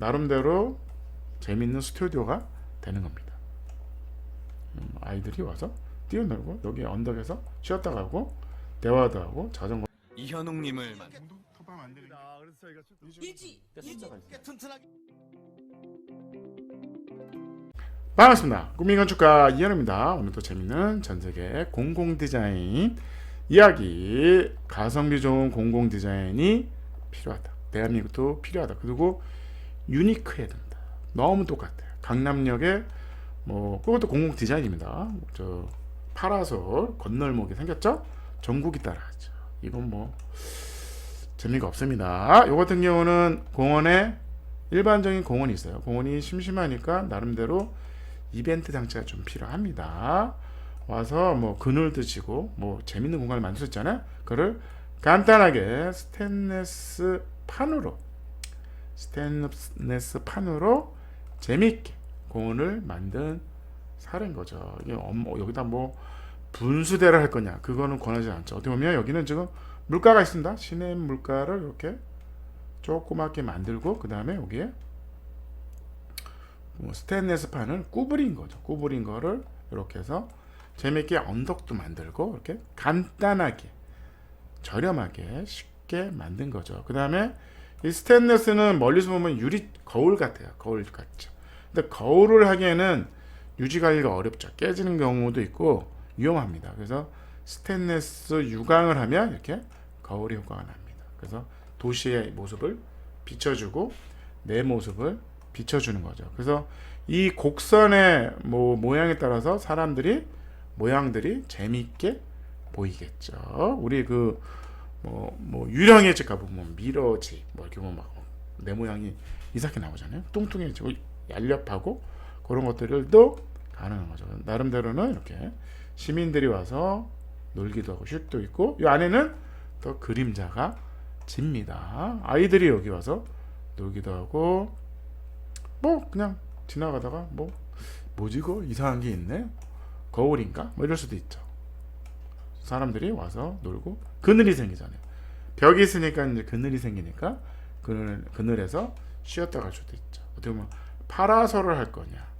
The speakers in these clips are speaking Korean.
나름대로 재밌는 스튜디오가 되는 겁니다. 음, 아이들이 와서 뛰어놀고 여기 언덕에서 쉬었다 가고 대화도 하고 자전거 이현웅님을 만 반갑습니다. 꿈이 건축가 이현우입니다. 오늘도 재밌는 전세계 공공 디자인 이야기 가성비 좋은 공공 디자인이 필요하다. 대한민국도 필요하다. 그리고 유니크해야 된다. 너무 똑같아요. 강남역에 뭐 그것도 공공 디자인입니다. 저 파라솔 건널목이 생겼죠? 전국이 따라하죠. 이건 뭐 재미가 없습니다. 요 같은 경우는 공원에 일반적인 공원이 있어요. 공원이 심심하니까 나름대로 이벤트 장치가 좀 필요합니다. 와서 뭐 그늘 드시고 뭐 재밌는 공간을 만드셨잖아요. 그를 간단하게 스테인레스 판으로 스테인레스 판으로 재밌게 공원을 만든 사례인 거죠. 이게 엄- 여기다 뭐 분수대를 할 거냐 그거는 권하지 않죠. 어떻게 보면 여기는 지금 물가가 있습니다. 시내 물가를 이렇게 조그맣게 만들고 그 다음에 여기에 뭐 스테인레스 판을 구부린 거죠. 구부린 거를 이렇게 해서 재밌게 언덕도 만들고 이렇게 간단하게 저렴하게 쉽게 만든 거죠. 그 다음에 이 스테인레스는 멀리서 보면 유리 거울 같아요. 거울 같죠. 근데 거울을 하기에는 유지 관리가 어렵죠. 깨지는 경우도 있고 위험합니다. 그래서 스테인레스 유광을 하면 이렇게 거울의 효과가 납니다. 그래서 도시의 모습을 비춰주고 내 모습을 비춰주는 거죠. 그래서 이 곡선의 뭐 모양에 따라서 사람들이 모양들이 재미있게 보이겠죠. 우리 그 뭐 뭐 유령의 집 가보면 미러지 뭐 이렇게 보면 막 내 모양이 이상하게 나오잖아요. 뚱뚱해지고 얄렵하고 그런 것들도 가능한 거죠. 나름대로는 이렇게 시민들이 와서 놀기도 하고 쉴도 있고 이 안에는 또 그림자가 집니다. 아이들이 여기 와서 놀기도 하고 뭐 그냥 지나가다가 뭐 뭐지 그 이상한 게 있네 거울인가 뭐 이럴 수도 있죠. 사람들이 와서 놀고 그늘이 생기잖아요. 벽이 있으니까 이제 그늘이 생기니까 그늘 그늘에서 쉬었다 갈 수도 있죠. 어떻게 보면 파라솔을 할 거냐.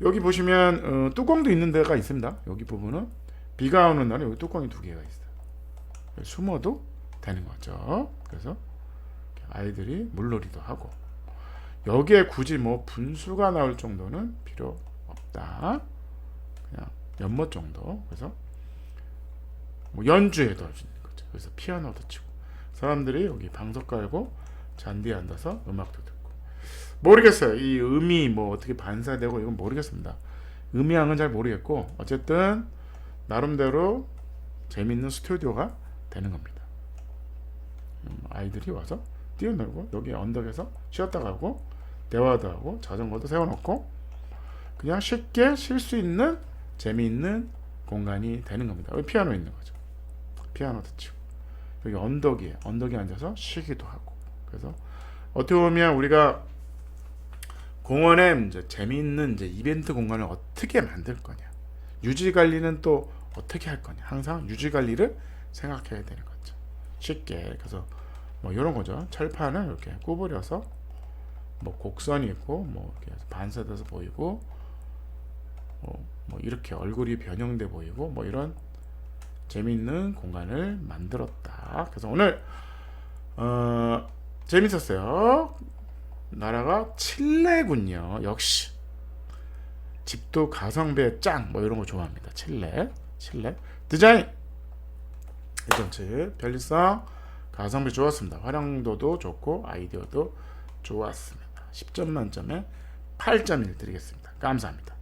여기 보시면 어, 뚜껑도 있는 데가 있습니다. 여기 부분은 비가 오는 날에 여기 뚜껑이 두 개가 있어요. 숨어도 되는 거죠. 그래서 아이들이 물놀이도 하고 여기에 굳이 뭐 분수가 나올 정도는 필요 없다. 그냥 연못 정도. 그래서 뭐 연주에도 할 수 있는 거죠. 그래서 피아노도 치고 사람들이 여기 방석 깔고 잔디에 앉아서 음악도 듣고 모르겠어요. 이 음이 뭐 어떻게 반사되고 이건 모르겠습니다. 음향은 잘 모르겠고 어쨌든 나름대로 재밌는 스튜디오가 되는 겁니다. 음, 아이들이 와서 뛰어놀고 여기 언덕에서 쉬었다 가고 대화도 하고 자전거도 세워놓고 그냥 쉽게 쉴 수 있는 재미있는 공간이 되는 겁니다. 피아노 있는 거죠. 피아노도 치고 여기 언덕이에요. 언덕에 앉아서 쉬기도 하고 그래서 어떻게 보면 우리가 공원에 이제 재미있는 이제 이벤트 공간을 어떻게 만들 거냐 유지 관리는 또 어떻게 할 거냐 항상 유지 관리를 생각해야 되는 거죠. 쉽게 그래서 뭐 이런 거죠. 철판을 이렇게 구부려서 뭐 곡선이 있고 뭐 이렇게 반사돼서 보이고 뭐, 뭐 이렇게 얼굴이 변형돼 보이고 뭐 이런 재미있는 공간을 만들었다. 그래서 오늘 어, 재밌었어요. 나라가 칠레군요. 역시 집도 가성비의 짱뭐 이런 거 좋아합니다. 칠레, 칠레 디자인 이전츠 편리성 가성비 좋았습니다. 활용도도 좋고 아이디어도 좋았습니다. 10점 만점에 8.1 드리겠습니다. 감사합니다.